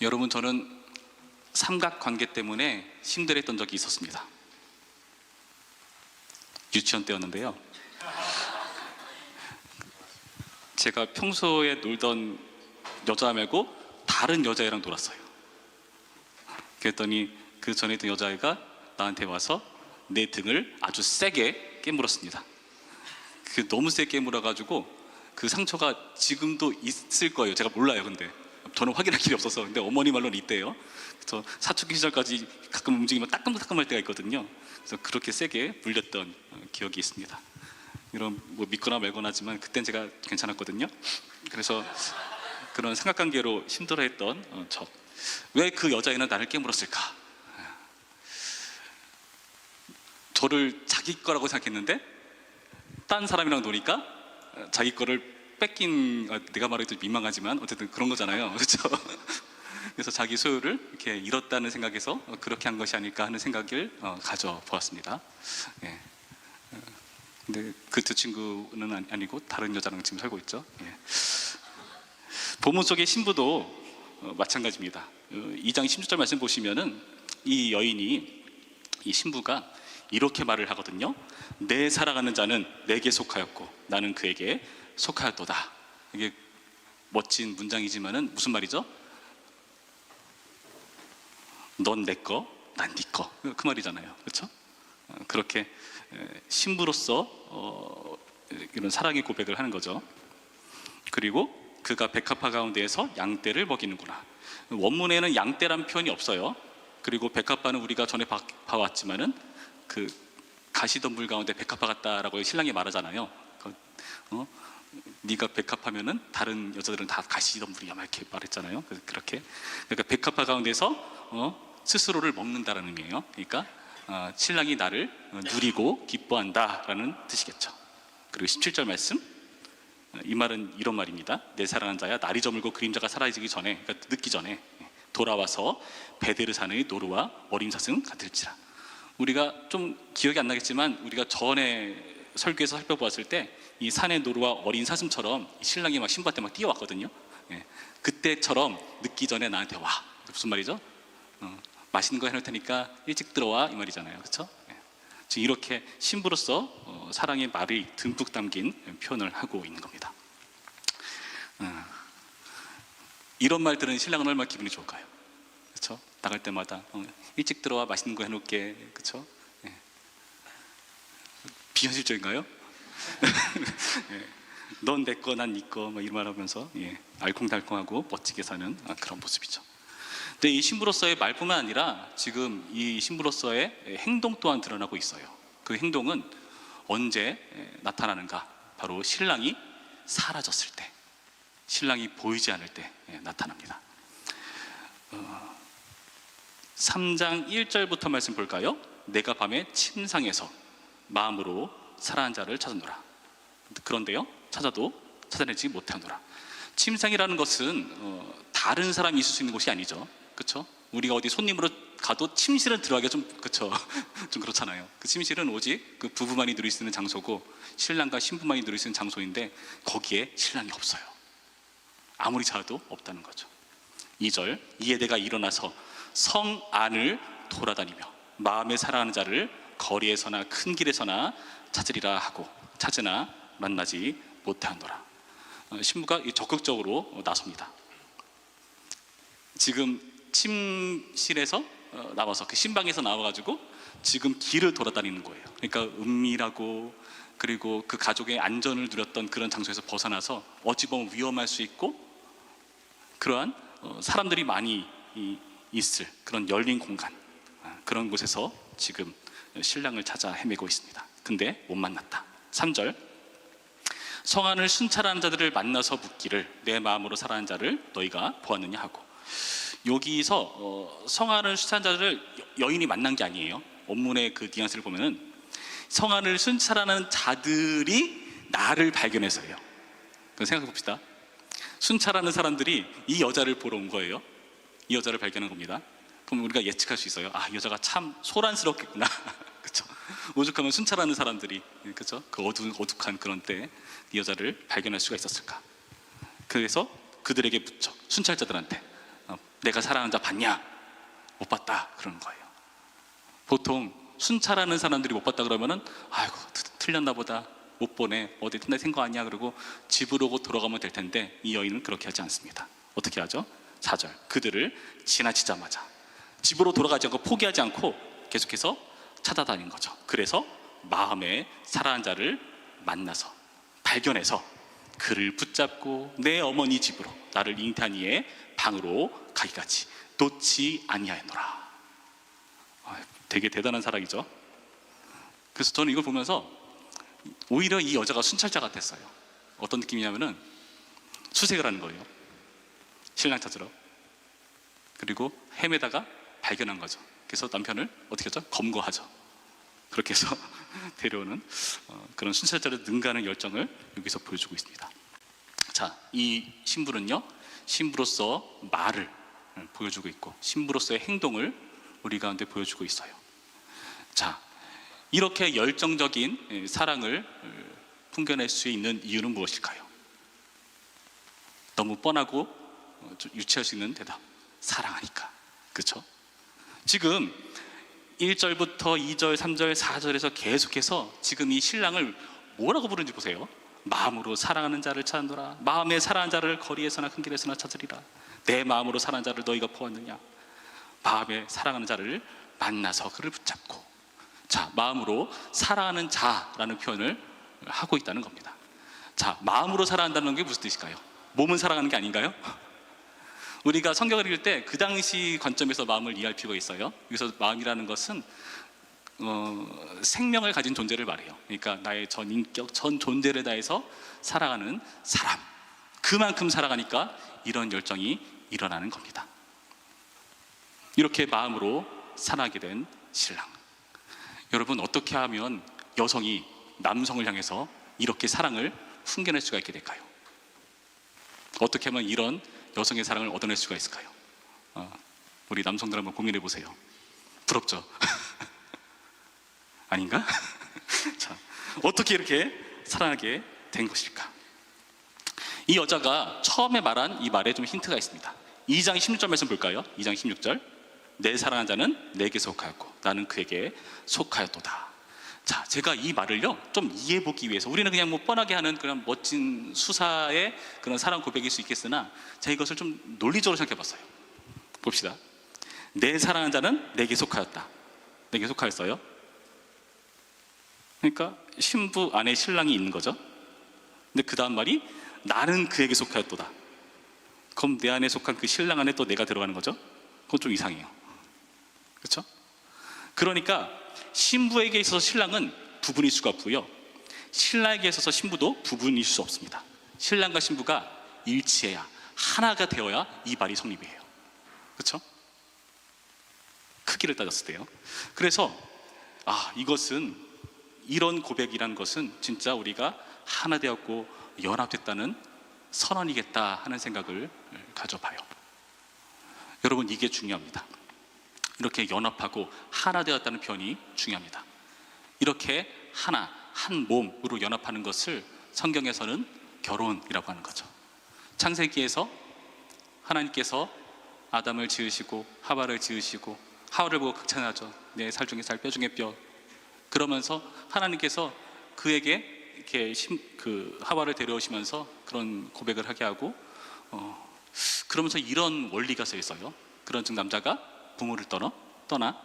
여러분 저는 삼각 관계 때문에 힘들었던 적이 있었습니다. 유치원 때였는데요. 제가 평소에 놀던 여자 말고 다른 여자애랑 놀았어요. 그랬더니 그 전에 있던 여자애가 나한테 와서 내 등을 아주 세게 깨물었습니다. 그 너무 세게 깨물어가지고 그 상처가 지금도 있을 거예요. 제가 몰라요, 근데 저는 확인할 길이 없어서 근데 어머니 말로는 있대요. 그래서 사춘기 시절까지 가끔 움직이면 따끔따끔할 때가 있거든요. 그래서 그렇게 세게 물렸던 어, 기억이 있습니다. 이런 뭐 믿거나 말거나 하지만 그땐 제가 괜찮았거든요. 그래서 그런 삼각관계로 힘들어했던 어, 저. 왜 그 여자애는 나를 깨물었을까? 저를 자기 거라고 생각했는데 딴 사람이랑 노니까 어, 자기 거를 뺏긴 어, 내가 말해도 민망하지만 어쨌든 그런 거잖아요. 그렇죠? 그래서 자기 소유를 이렇게 잃었다는 생각에서 어, 그렇게 한 것이 아닐까 하는 생각을 어, 가져보았습니다. 예. 어, 근데 그 두 친구는 아니- 아니고 다른 여자랑 지금 살고 있죠. 예. 본문 속의 신부도 어, 마찬가지입니다. 어, 2장 16절 말씀 보시면은 이 여인이 이 신부가 이렇게 말을 하거든요. 내 사랑하는 자는 내게 속하였고 나는 그에게 속하였도다. 이게 멋진 문장이지만은 무슨 말이죠? 넌 내 거, 난 네 거. 그 말이잖아요. 그렇죠? 어, 그렇게 에, 신부로서 어, 이런 사랑의 고백을 하는 거죠. 그리고 그가 백합화 가운데에서 양떼를 먹이는구나. 원문에는 양떼란 표현이 없어요. 그리고 백합화는 우리가 전에 봐- 봐왔지만은 그 가시덤불 가운데 백합화 같다라고 신랑이 말하잖아요. 그, 어? 네가 백합하면은 다른 여자들은 다 가시덤불이야 막 이렇게 말했잖아요. 그래서 그렇게 그러니까 백합화 가운데서 어? 스스로를 먹는다라는 의미예요. 그러니까 어, 신랑이 나를 어, 누리고 기뻐한다라는 뜻이겠죠. 그리고 17절 말씀 이 말은 이런 말입니다. 내 사랑하는 자야 날이 저물고 그림자가 사라지기 전에 그러니까 늦기 전에 돌아와서 베데르 산의 노루와 어린 사슴 같을지라. 우리가 좀 기억이 안 나겠지만 우리가 전에 설교에서 살펴보았을 때 이 산의 노루와 어린 사슴처럼 이 신랑이 막 신부한테 막 뛰어왔거든요. 예. 그때처럼 늦기 전에 나한테 와. 무슨 말이죠? 어, 맛있는 거 해놓을 테니까 일찍 들어와 이 말이잖아요. 그렇죠? 지금 이렇게 신부로서 어, 사랑의 말이 듬뿍 담긴 표현을 하고 있는 겁니다. 어, 이런 말 들은 신랑은 얼마나 기분이 좋을까요? 그렇죠? 나갈 때마다 어, 일찍 들어와 맛있는 거 해놓을게, 그렇죠? 예. 비현실적인가요? 예. 넌내 거, 난네 거, 뭐 이런 말하면서 예. 알콩달콩하고 멋지게 사는 아, 그런 모습이죠. 근데 이 신부로서의 말뿐만 아니라 지금 이 신부로서의 행동 또한 드러나고 있어요. 그 행동은 언제 나타나는가? 바로 신랑이 사라졌을 때, 신랑이 보이지 않을 때 나타납니다. 어, 3장 1절부터 말씀 볼까요? 내가 밤에 침상에서 마음으로 사랑한 자를 찾아노라. 그런데요, 찾아도 찾아내지 못하노라. 침상이라는 것은 어, 다른 사람이 있을 수 있는 곳이 아니죠. 그렇죠? 우리가 어디 손님으로 가도 침실은 들어가기가 좀 그렇죠. 좀 그렇잖아요. 그 침실은 오직 그 부부만이 누릴 수 있는 장소고 신랑과 신부만이 누릴 수 있는 장소인데 거기에 신랑이 없어요. 아무리 찾아도 없다는 거죠. 2절 이에 내가 일어나서 성 안을 돌아다니며 마음에 사랑하는 자를 거리에서나 큰 길에서나 찾으리라 하고 찾으나 만나지 못하노라. 어, 신부가 이 적극적으로 어, 나섭니다. 지금 침실에서 어, 나와서 그 신방에서 나와가지고 지금 길을 돌아다니는 거예요. 그러니까 은밀하고 그리고 그 가족의 안전을 누렸던 그런 장소에서 벗어나서 어찌 보면 위험할 수 있고 그러한 어, 사람들이 많이 이- 있을 그런 열린 공간 아, 그런 곳에서 지금 신랑을 찾아 헤매고 있습니다. 근데 못 만났다. 3절 성안을 순찰하는 자들을 만나서 묻기를 내 마음으로 사랑하는 자를 너희가 보았느냐 하고 여기서 어, 성안을 순찰하는 여- 여인이 만난 게 아니에요. 원문의 그 뉘앙스를 보면은 성안을 순찰하는 자들이 나를 발견해서예요. 그럼 생각해 봅시다. 순찰하는 사람들이 이 여자를 보러 온 거예요. 이 여자를 발견한 겁니다. 그럼 우리가 예측할 수 있어요. 아, 이 여자가 참 소란스럽겠구나. 그렇죠? 오죽하면 순찰하는 사람들이 그렇죠? 그 어두 어둑한 그런 때이 여자를 발견할 수가 있었을까? 그래서 그들에게 묻죠. 순찰자들한테 어, 내가 사랑하는 자 봤냐? 못 봤다. 그러는 거예요. 보통 순찰하는 사람들이 못 봤다 그러면은 아이고 트- 틀렸나 보다. 못 보네. 어디 틈나 생거 아니야. 그리고 집으로 곧 돌아가면 될 텐데 이 여인은 그렇게 하지 않습니다. 어떻게 하죠? 4절. 그들을 지나치자마자 집으로 돌아가지 않고 포기하지 않고 계속해서 찾아다닌 거죠. 그래서 마음에 사랑하는 자를 만나서 발견해서 그를 붙잡고 내 어머니 집으로 나를 이의 방으로 가기까지 놓지 아니하였노라. 아, 되게 대단한 사랑이죠. 그래서 저는 이걸 보면서 오히려 이 여자가 순찰자 같았어요. 어떤 느낌이냐면은 수색을 하는 거예요. 신랑 찾으러. 그리고 헤매다가 발견한 거죠. 그래서 남편을 어떻게 하죠? 검거하죠. 그렇게 해서 데려오는 어, 그런 순찰자를 능가하는 열정을 여기서 보여주고 있습니다. 자, 이 신부는요, 신부로서 말을 보여주고 있고, 신부로서의 행동을 우리 가운데 보여주고 있어요. 자, 이렇게 열정적인 예, 사랑을 어, 풍겨낼 수 있는 이유는 무엇일까요? 너무 뻔하고 어, 좀 유치할 수 있는 대답. 사랑하니까. 그렇죠? 지금 1절부터 2절, 3절, 4절에서 계속해서 지금 이 신랑을 뭐라고 부르는지 보세요. 마음으로 사랑하는 자를 찾노라. 마음에 사랑하는 자를 거리에서나 큰 길에서나 찾으리라. 내 마음으로 사랑하는 자를 너희가 보았느냐. 마음에 사랑하는 자를 만나서 그를 붙잡고. 자, 마음으로 사랑하는 자라는 표현을 하고 있다는 겁니다. 자, 마음으로 사랑한다는 게 무슨 뜻일까요? 몸은 사랑하는 게 아닌가요? 우리가 성경을 읽을 때 그 당시 관점에서 마음을 이해할 필요가 있어요. 여기서 마음이라는 것은 어, 생명을 가진 존재를 말해요. 그러니까 나의 전 인격, 전 존재를 다해서 살아가는 사람. 그만큼 살아가니까 이런 열정이 일어나는 겁니다. 이렇게 마음으로 살아가게 된 신랑. 여러분 어떻게 하면 여성이 남성을 향해서 이렇게 사랑을 풍겨낼 수가 있게 될까요? 어떻게 하면 이런 여성의 사랑을 얻어낼 수가 있을까요? 어, 우리 남성들 한번 고민해 보세요. 부럽죠? 아닌가? 자, 어떻게 이렇게 사랑하게 된 것일까? 이 여자가 처음에 말한 이 말에 좀 힌트가 있습니다. 2장 16절 말씀 볼까요? 2장 16절. 내 사랑하는 자는 내게 속하였고 나는 그에게 속하였도다. 자, 제가 이 말을요 좀 이해해 보기 위해서 우리는 그냥 뭐 뻔하게 하는 그런 멋진 수사의 그런 사랑 고백일 수 있겠으나 제가 이것을 좀 논리적으로 생각해 봤어요. 봅시다. 내 사랑하는 자는 내게 속하였다. 내게 속하였어요. 그러니까 신부 안에 신랑이 있는 거죠. 근데 그 다음 말이 나는 그에게 속하였도다. 그럼 내 안에 속한 그 신랑 안에 또 내가 들어가는 거죠? 그건 좀 이상해요. 그렇죠? 그러니까 신부에게 있어서 신랑은 부분일 수가 없고요. 신랑에게 있어서 신부도 부분일 수 없습니다. 신랑과 신부가 일치해야 하나가 되어야 이 말이 성립이에요. 그렇죠? 크기를 따졌을 때요. 그래서 아 이것은 이런 고백이라는 것은 진짜 우리가 하나 되었고 연합됐다는 선언이겠다 하는 생각을 가져봐요. 여러분 이게 중요합니다. 이렇게 연합하고 하나 되었다는 표현이 중요합니다. 이렇게 하나 한 몸으로 연합하는 것을 성경에서는 결혼이라고 하는 거죠. 창세기에서 하나님께서 아담을 지으시고 하와를 지으시고 하와를 보고 극찬하죠. 내 살 중에 살, 뼈 중에 뼈. 그러면서 하나님께서 그에게 이렇게 심, 그 하와를 데려오시면서 그런 고백을 하게 하고 어, 그러면서 이런 원리가 써 있어요. 그런 즉 남자가 부모를 떠나 떠나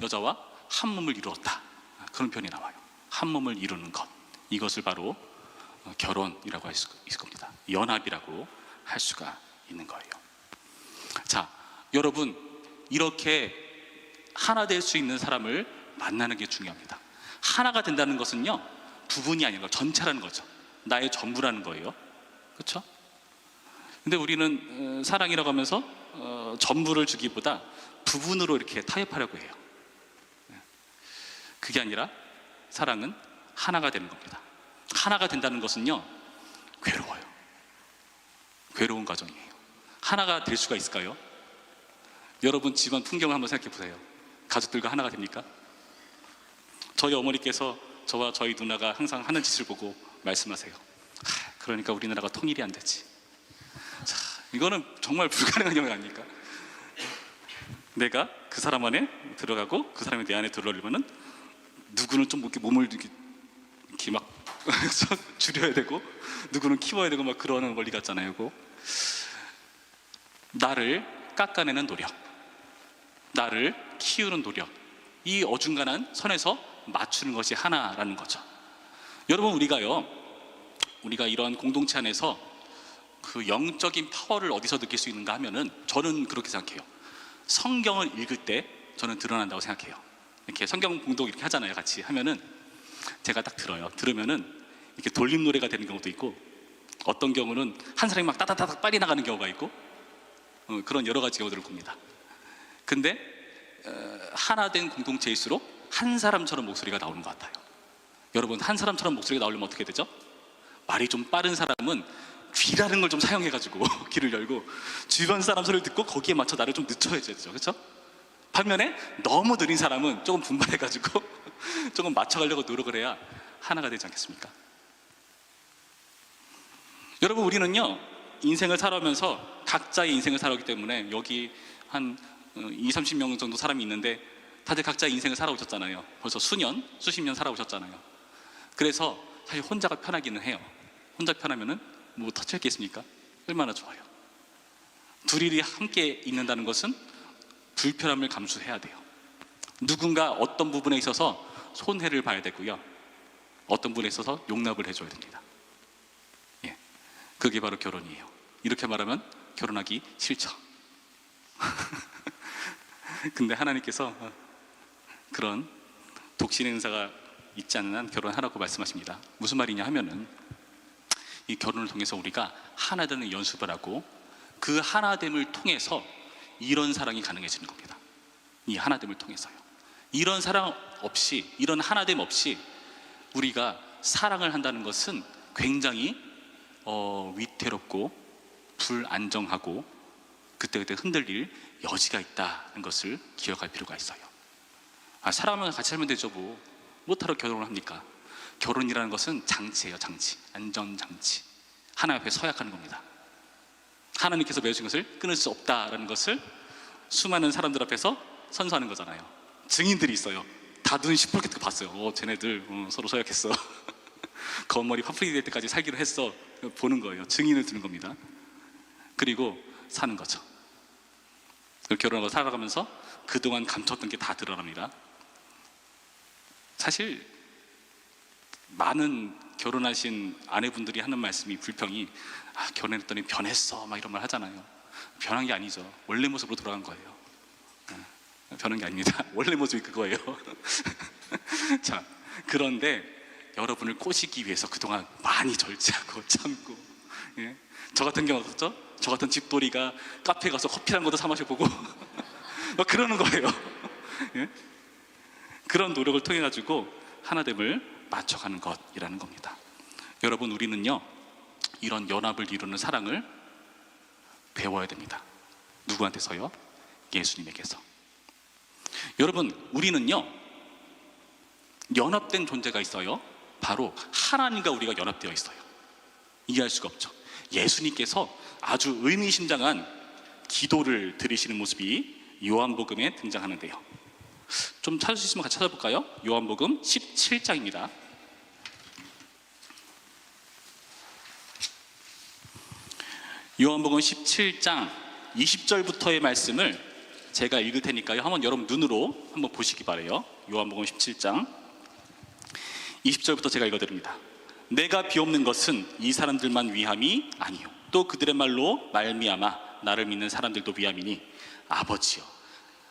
여자와 한 몸을 이루었다. 그런 표현이 나와요. 한 몸을 이루는 것. 이것을 바로 어, 결혼이라고 할 수 있을 겁니다. 연합이라고 할 수가 있는 거예요. 자, 여러분 이렇게 하나 될 수 있는 사람을 만나는 게 중요합니다. 하나가 된다는 것은요 부분이 아니라 전체라는 거죠. 나의 전부라는 거예요. 그렇죠? 근데 우리는 어, 사랑이라고 하면서 어, 전부를 주기보다 부분으로 이렇게 타협하려고 해요. 네. 그게 아니라 사랑은 하나가 되는 겁니다. 하나가 된다는 것은요 괴로워요. 괴로운 과정이에요. 하나가 될 수가 있을까요? 여러분 집안 풍경을 한번 생각해 보세요. 가족들과 하나가 됩니까? 저희 어머니께서 저와 저희 누나가 항상 하는 짓을 보고 말씀하세요. 하, 그러니까 우리나라가 통일이 안 되지. 자, 이거는 정말 불가능한 영역 아닙니까? 내가 그 사람 안에 들어가고 그 사람이 내 안에 들어오려면은 누구는 좀 이렇게 몸을 이렇게, 막 줄여야 되고 누구는 키워야 되고 막 그러는 원리 같잖아요. 그거. 나를 깎아내는 노력, 나를 키우는 노력, 이 어중간한 선에서 맞추는 것이 하나라는 거죠. 여러분 우리가요, 우리가 이런 공동체 안에서 그 영적인 파워를 어디서 느낄 수 있는가 하면은 저는 그렇게 생각해요. 성경을 읽을 때 저는 드러난다고 생각해요. 이렇게 성경 봉독 이렇게 하잖아요, 같이 하면은 제가 딱 들어요. 들으면은 이렇게 돌림 노래가 되는 경우도 있고 어떤 경우는 한 사람이 막 따다다닥 빨리 나가는 경우가 있고 어, 그런 여러 가지 경우들을 봅니다. 근데 어, 하나 된 공동체일수록 한 사람처럼 목소리가 나오는 것 같아요. 여러분 한 사람처럼 목소리가 나오려면 어떻게 되죠? 말이 좀 빠른 사람은 귀라는 걸 좀 사용해가지고 귀를 열고 주변 사람 소리를 듣고 거기에 맞춰 나를 좀 늦춰야 되죠, 그렇죠? 반면에 너무 느린 사람은 조금 분발해가지고 조금 맞춰가려고 노력을 해야 하나가 되지 않겠습니까? 여러분 우리는요 인생을 살아오면서 각자의 인생을 살아오기 때문에 여기 한 2, 30명 정도 사람이 있는데 다들 각자의 인생을 살아오셨잖아요. 벌써 수년, 수십 년 살아오셨잖아요. 그래서 사실 혼자가 편하기는 해요. 혼자 편하면은 뭐 있습니까? 얼마나 좋아요. 둘이 함께 있는다는 것은 불편함을 감수해야 돼요. 누군가 어떤 부분에 있어서 손해를 봐야 되고요. 어떤 부분에 있어서 용납을 해줘야 됩니다. 예. 그게 바로 결혼이에요. 이렇게 말하면 결혼하기 싫죠. 근데 하나님께서 그런 독신의 은사가 있지 않는 한 결혼하라고 말씀하십니다. 무슨 말이냐 하면은 이 결혼을 통해서 우리가 하나 되는 연습을 하고 그 하나됨을 통해서 이런 사랑이 가능해지는 겁니다. 이 하나됨을 통해서요. 이런 사랑 없이 이런 하나됨 없이 우리가 사랑을 한다는 것은 굉장히 어, 위태롭고 불안정하고 그때그때 흔들릴 여지가 있다는 것을 기억할 필요가 있어요. 아, 사람은 같이 살면 되죠, 뭐. 못하러 결혼을 합니까? 결혼이라는 것은 장치예요, 장치. 안전장치. 하나 옆에 서약하는 겁니다. 하나님께서 맺으신 것을 끊을 수 없다라는 것을 수많은 사람들 앞에서 선서하는 거잖아요. 증인들이 있어요. 다눈 시퍼렇게 뜨고 봤어요. 어, 쟤네들 어, 서로 서약했어. 겉머리 파프리 될 때까지 살기로 했어. 보는 거예요. 증인을 두는 겁니다. 그리고 사는 거죠. 결혼하고 살아가면서 그동안 감췄던 게 다 드러납니다. 사실 많은 결혼하신 아내분들이 하는 말씀이 불평이 아, 결혼했더니 변했어 막 이런 말 하잖아요. 변한 게 아니죠. 원래 모습으로 돌아간 거예요. 어, 변한 게 아닙니다. 원래 모습이 그거예요. 자, 그런데 여러분을 꼬시기 위해서 그동안 많이 절제하고 참고 예? 저 같은 경우 어떻죠? 저 같은 집돌이가 카페 가서 커피 한 것도 사 마셔보고 막 그러는 거예요. 예? 그런 노력을 통해 가지고 하나됨을 맞춰가는 것이라는 겁니다. 여러분 우리는요 이런 연합을 이루는 사랑을 배워야 됩니다. 누구한테서요? 예수님에게서. 여러분 우리는요 연합된 존재가 있어요. 바로 하나님과 우리가 연합되어 있어요. 이해할 수가 없죠. 예수님께서 아주 의미심장한 기도를 드리시는 모습이 요한복음에 등장하는데요. 좀 찾을 수 있으면 같이 찾아볼까요? 요한복음 17장입니다. 요한복음 17장 20절부터의 말씀을 제가 읽을 테니까요. 한번 여러분 눈으로 한번 보시기 바래요. 요한복음 17장 20절부터 제가 읽어 드립니다. 내가 비옵는 것은 이 사람들만 위함이 아니요. 또 그들의 말로 말미암아 나를 믿는 사람들도 위함이니 아버지요.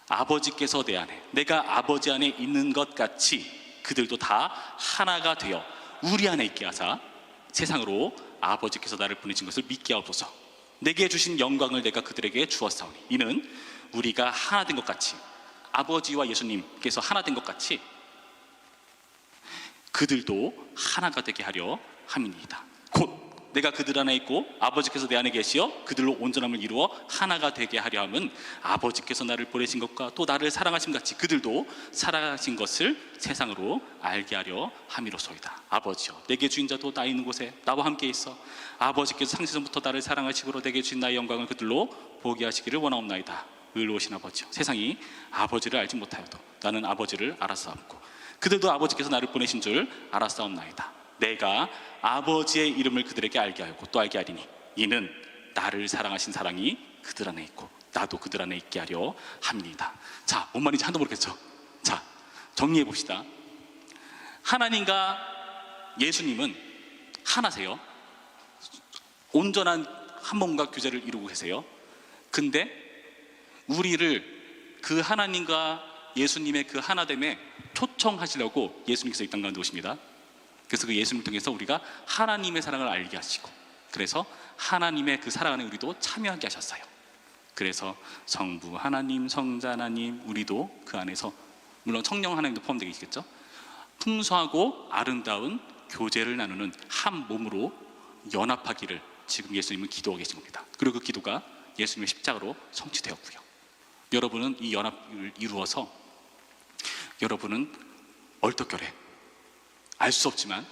아버지께서 내 안에 내가 아버지 안에 있는 것 같이 그들도 다 하나가 되어 우리 안에 있게 하사 세상으로 아버지께서 나를 보내신 것을 믿게 하옵소서. 내게 주신 영광을 내가 그들에게 주었사오니 이는 우리가 하나 된 것 같이 아버지와 예수님께서 하나 된 것 같이 그들도 하나가 되게 하려 함이니이다. 곧 내가 그들 안에 있고 아버지께서 내 안에 계시어 그들로 온전함을 이루어 하나가 되게 하려 함은 아버지께서 나를 보내신 것과 또 나를 사랑하신 같이 그들도 사랑하신 것을 세상으로 알게 하려 함이로소이다. 아버지여 내게 주인 자도 나 있는 곳에 나와 함께 있어 아버지께서 상세전부터 나를 사랑하시고 내게 주신 나의 영광을 그들로 보게 하시기를 원하옵나이다. 의로우신 아버지요 세상이 아버지를 알지 못하여도 나는 아버지를 알았사옵고 그들도 아버지께서 나를 보내신 줄 알았사옵나이다 내가 아버지의 이름을 그들에게 알게 하였고 또 알게 하리니 이는 나를 사랑하신 사랑이 그들 안에 있고 나도 그들 안에 있게 하려 합니다 자 뭔 말인지 하나도 모르겠죠 자 정리해 봅시다 하나님과 예수님은 하나세요 온전한 한 몸과 교제를 이루고 계세요. 근데 우리를 그 하나님과 예수님의 그 하나됨에 초청하시려고 예수님께서 이 땅 가운데 오십니다. 그래서 그 예수님 통해서 우리가 하나님의 사랑을 알게 하시고 그래서 하나님의 그 사랑 안에 우리도 참여하게 하셨어요. 그래서 성부 하나님, 성자 하나님, 우리도 그 안에서 물론 성령 하나님도 포함되겠죠. 풍성하고 아름다운 교제를 나누는 한 몸으로 연합하기를 지금 예수님은 기도하고 계신 겁니다. 그리고 그 기도가 예수님의 십자가로 성취되었고요. 여러분은 이 연합을 이루어서 여러분은 얼떨결에 알 수 없지만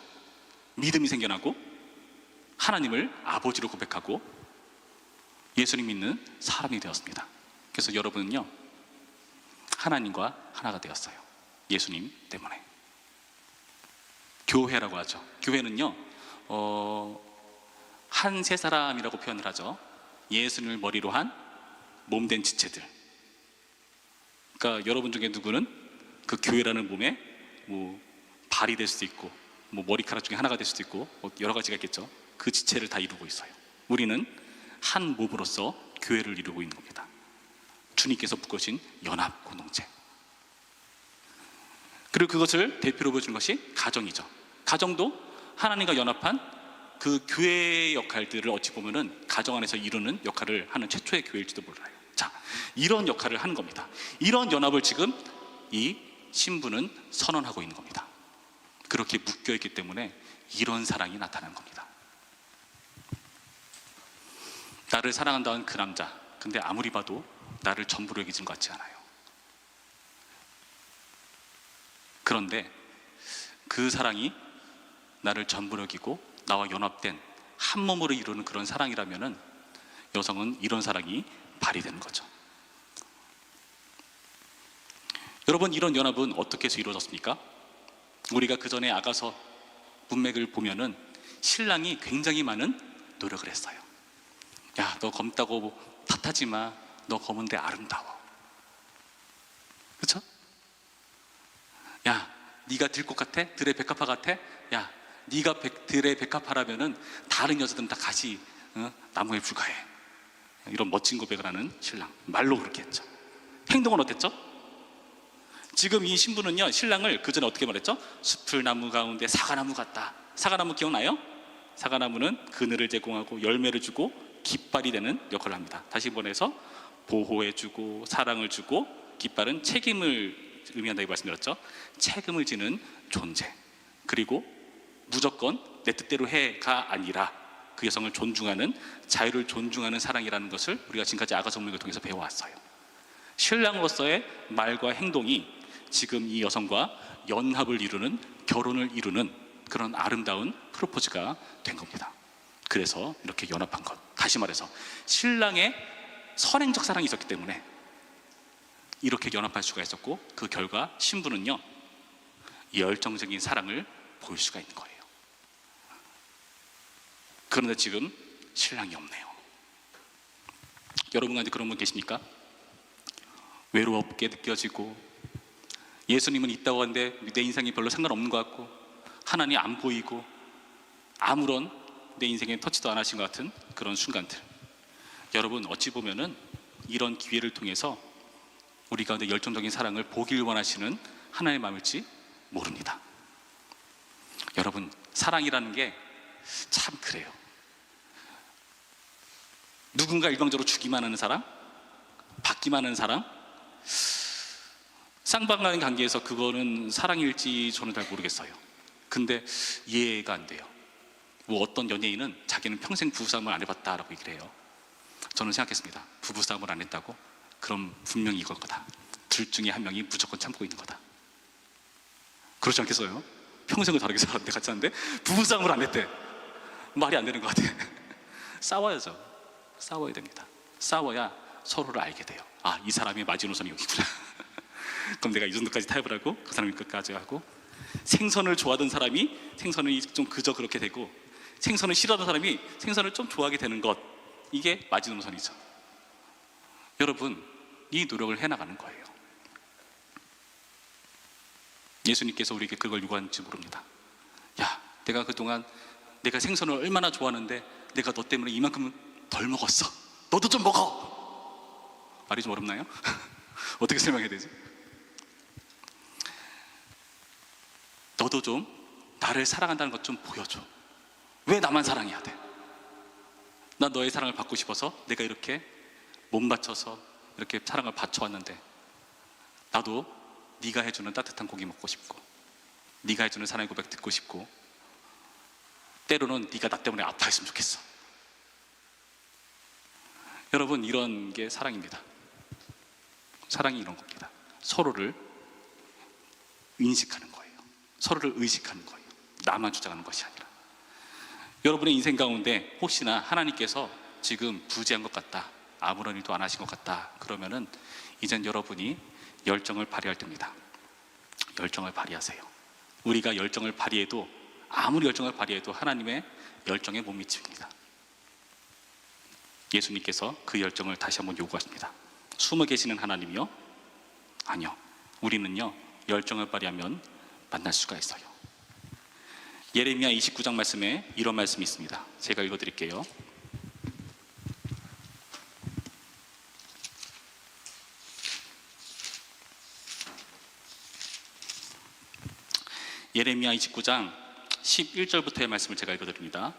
믿음이 생겨나고 하나님을 아버지로 고백하고 예수님 믿는 사람이 되었습니다. 그래서 여러분은요 하나님과 하나가 되었어요. 예수님 때문에. 교회라고 하죠. 교회는요, 어, 한 세 사람이라고 표현을 하죠. 예수님을 머리로 한 몸된 지체들. 그러니까 여러분 중에 누구는 그 교회라는 몸에 뭐 발이 될 수도 있고, 뭐 머리카락 중에 하나가 될 수도 있고, 뭐 여러 가지가 있겠죠. 그 지체를 다 이루고 있어요. 우리는 한 몸으로서 교회를 이루고 있는 겁니다. 주님께서 묶으신 연합 공동체. 그리고 그것을 대표로 보여주는 것이 가정이죠. 가정도 하나님과 연합한 그 교회의 역할들을 어찌 보면은 가정 안에서 이루는 역할을 하는 최초의 교회일지도 몰라요. 자, 이런 역할을 하는 겁니다. 이런 연합을 지금 이 신부는 선언하고 있는 겁니다. 그렇게 묶여 있기 때문에 이런 사랑이 나타나는 겁니다. 나를 사랑한다는 그 남자, 근데 아무리 봐도 나를 전부로 여기진 것 같지 않아요. 그런데 그 사랑이 나를 전부로 여기고 나와 연합된 한 몸으로 이루는 그런 사랑이라면은 여성은 이런 사랑이 발휘되는 거죠. 여러분 이런 연합은 어떻게 해서 이루어졌습니까? 우리가 그 전에 아가서 문맥을 보면은 신랑이 굉장히 많은 노력을 했어요. 야, 너 검다고 탓하지 마. 너 검은데 아름다워. 그렇죠? 야, 네가 들꽃 같아? 들의 백합화 같아? 야, 네가 백, 들의 백합화라면은 다른 여자들은 다 가시 어? 나무에 불과해. 이런 멋진 고백을 하는 신랑. 말로 그렇게 했죠. 행동은 어땠죠? 지금 이 신부는요 신랑을 그 전에 어떻게 말했죠? 숲을 나무 가운데 사과나무 같다. 사과나무 기억나요? 사과나무는 그늘을 제공하고 열매를 주고 깃발이 되는 역할을 합니다. 다시 번해서 보호해주고 사랑을 주고 깃발은 책임을 의미한다고 말씀드렸죠. 책임을 지는 존재. 그리고 무조건 내 뜻대로 해가 아니라 그 여성을 존중하는 자유를 존중하는 사랑이라는 것을 우리가 지금까지 아가성문을 통해서 배워왔어요. 신랑으로서의 말과 행동이 지금 이 여성과 연합을 이루는 결혼을 이루는 그런 아름다운 프로포즈가 된 겁니다. 그래서 이렇게 연합한 것. 다시 말해서 신랑의 선행적 사랑이 있었기 때문에 이렇게 연합할 수가 있었고 그 결과 신부는요 열정적인 사랑을 보일 수가 있는 거예요. 그런데 지금 신랑이 없네요. 여러분 가운데 그런 분 계십니까? 외롭게 느껴지고 예수님은 있다고 하는데 내 인생이 별로 상관없는 것 같고 하나님 안 보이고 아무런 내 인생에 터치도 안 하신 것 같은 그런 순간들. 여러분 어찌 보면은 이런 기회를 통해서 우리 가운데 열정적인 사랑을 보길 원하시는 하나님의 마음일지 모릅니다. 여러분 사랑이라는 게 참 그래요. 누군가 일방적으로 주기만 하는 사람? 받기만 하는 사람 쌍방 간의 관계에서 그거는 사랑일지 저는 잘 모르겠어요. 근데 이해가 안 돼요. 뭐 어떤 연예인은 자기는 평생 부부싸움을 안 해봤다라고 얘기를 해요. 저는 생각했습니다. 부부싸움을 안 했다고? 그럼 분명히 이걸 거다. 둘 중에 한 명이 무조건 참고 있는 거다. 그렇지 않겠어요? 평생을 다르게 살았는데 같이 하는데 부부싸움을 안 했대. 말이 안 되는 것 같아. 싸워야죠. 싸워야 됩니다. 싸워야 서로를 알게 돼요. 아, 이 사람의 마지노선이 여기구나. 그럼 내가 이 정도까지 타협을 하고 그 사람이 끝까지 하고 생선을 좋아하던 사람이 생선을 좀 그저 그렇게 되고 생선을 싫어하던 사람이 생선을 좀 좋아하게 되는 것 이게 마지노선이죠. 여러분 이 노력을 해나가는 거예요. 예수님께서 우리에게 그걸 요구하는지 모릅니다. 야, 내가 그동안 내가 생선을 얼마나 좋아하는데 내가 너 때문에 이만큼 덜 먹었어. 너도 좀 먹어. 말이 좀 어렵나요? 어떻게 설명해야 되지? 너도 좀 나를 사랑한다는 것 좀 보여줘. 왜 나만 사랑해야 돼? 난 너의 사랑을 받고 싶어서 내가 이렇게 몸 바쳐서 이렇게 사랑을 바쳐왔는데 나도 네가 해주는 따뜻한 고기 먹고 싶고 네가 해주는 사랑의 고백 듣고 싶고 때로는 네가 나 때문에 아파했으면 좋겠어. 여러분 이런 게 사랑입니다. 사랑이 이런 겁니다. 서로를 인식하는 거예요. 서로를 의식하는 거예요. 나만 주장하는 것이 아니라. 여러분의 인생 가운데 혹시나 하나님께서 지금 부재한 것 같다. 아무런 일도 안 하신 것 같다. 그러면은 이젠 여러분이 열정을 발휘할 때입니다. 열정을 발휘하세요. 우리가 열정을 발휘해도 아무리 열정을 발휘해도 하나님의 열정에 못 미칩니다. 예수님께서 그 열정을 다시 한번 요구하십니다. 숨어 계시는 하나님이요? 아니요. 우리는요, 열정을 발휘하면 만날 수가 있어요. 예레미야 29장 말씀에 이런 말씀이 있습니다. 제가 읽어 드릴게요. 예레미야 29장 11절부터의 말씀을 제가 읽어 드립니다.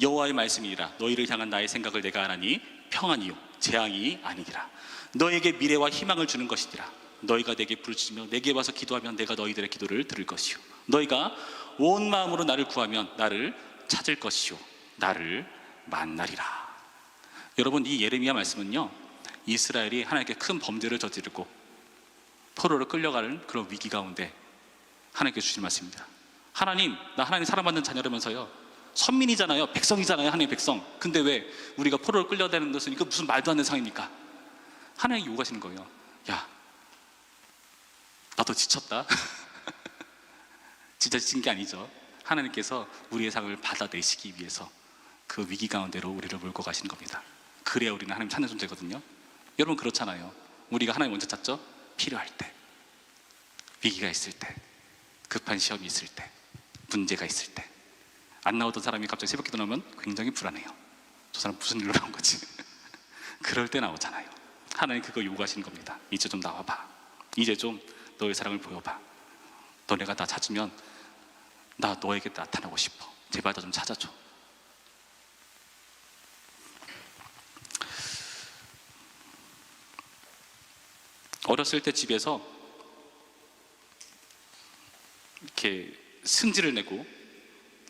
여호와의 말씀이니라 너희를 향한 나의 생각을 내가 하나니 평안이요 재앙이 아니니라 너에게 미래와 희망을 주는 것이니라 너희가 내게 부르짖으며 내게 와서 기도하면 내가 너희들의 기도를 들을 것이요 너희가 온 마음으로 나를 구하면 나를 찾을 것이요 나를 만나리라 여러분 이 예레미야 말씀은요 이스라엘이 하나님께 큰 범죄를 저지르고 포로로 끌려가는 그런 위기 가운데 하나님께 주신 말씀입니다 하나님 나 하나님 사랑받는 자녀라면서요 선민이잖아요. 백성이잖아요. 하나님의 백성. 근데 왜 우리가 포로를 끌려다니는 것은 이거 무슨 말도 안 되는 상황입니까? 하나님이 요구하시는 거예요. 야, 나도 지쳤다. 진짜 지친 게 아니죠. 하나님께서 우리의 상을 받아내시기 위해서 그 위기 가운데로 우리를 몰고 가시는 겁니다. 그래야 우리는 하나님 찾는 존재거든요. 여러분 그렇잖아요. 우리가 하나님 먼저 찾죠? 필요할 때, 위기가 있을 때, 급한 시험이 있을 때, 문제가 있을 때. 안 나오던 사람이 갑자기 새벽 기도 나오면 굉장히 불안해요. 저 사람 무슨 일로 나온 거지? 그럴 때 나오잖아요. 하나님 그거 요구하시는 겁니다. 이제 좀 나와봐. 이제 좀 너의 사랑을 보여봐. 너네가 나 찾으면 나 너에게 나타나고 싶어. 제발 나 좀 찾아줘. 어렸을 때 집에서 이렇게 승질을 내고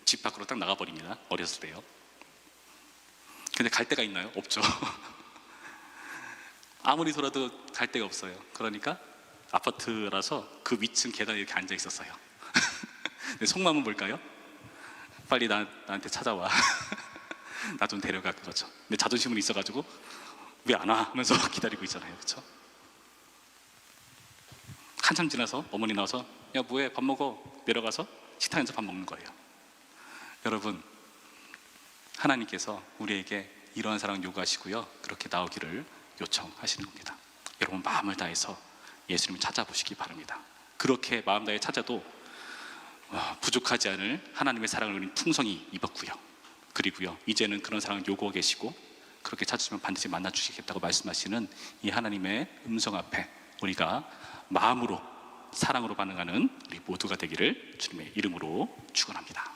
집 밖으로 딱 나가버립니다. 어렸을 때요. 근데 갈 데가 있나요? 없죠. 아무리 돌아도 갈 데가 없어요. 그러니까 아파트라서 그 위층 계단에 이렇게 앉아 있었어요. 근데 속마음은 뭘까요? 빨리 나, 나한테 찾아와. 나 좀 데려가 그거죠. 근데 자존심은 있어가지고 왜 안 와? 하면서 기다리고 있잖아요. 그렇죠? 한참 지나서 어머니 나와서 야 뭐해 밥 먹어 내려가서 식탁에서 밥 먹는 거예요. 여러분 하나님께서 우리에게 이러한 사랑을 요구하시고요 그렇게 나오기를 요청하시는 겁니다 여러분 마음을 다해서 예수님을 찾아보시기 바랍니다 그렇게 마음 다해 찾아도 어, 부족하지 않을 하나님의 사랑을 우리는 풍성히 입었고요 그리고요 이제는 그런 사랑을 요구하고 계시고 그렇게 찾으시면 반드시 만나 주시겠다고 말씀하시는 이 하나님의 음성 앞에 우리가 마음으로 사랑으로 반응하는 우리 모두가 되기를 주님의 이름으로 축원합니다.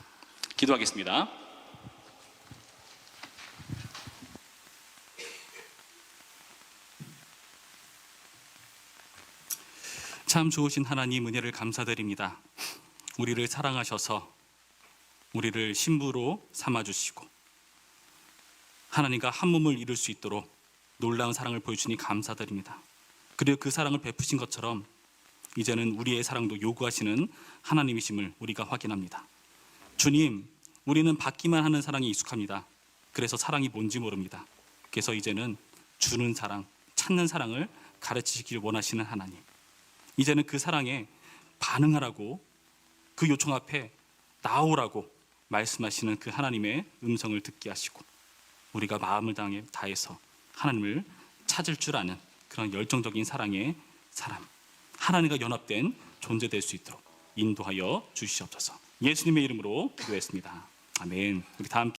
기도하겠습니다. 참 좋으신 하나님 은혜를 감사드립니다. 우리를 사랑하셔서 우리를 신부로 삼아 주시고 하나님과 한 몸을 이룰 수 있도록 놀라운 사랑을 보여주니 감사드립니다. 그리고 그 사랑을 베푸신 것처럼 이제는 우리의 사랑도 요구하시는 하나님이심을 우리가 확인합니다. 주님, 우리는 받기만 하는 사랑에 익숙합니다. 그래서 사랑이 뭔지 모릅니다. 그래서 이제는 주는 사랑, 찾는 사랑을 가르치시길 원하시는 하나님. 이제는 그 사랑에 반응하라고 그 요청 앞에 나오라고 말씀하시는 그 하나님의 음성을 듣게 하시고 우리가 마음을 당해 다해서 하나님을 찾을 줄 아는 그런 열정적인 사랑의 사람 하나님과 연합된 존재 될 수 있도록 인도하여 주시옵소서. 예수님의 이름으로 기도했습니다. 아멘. 우리 다 함께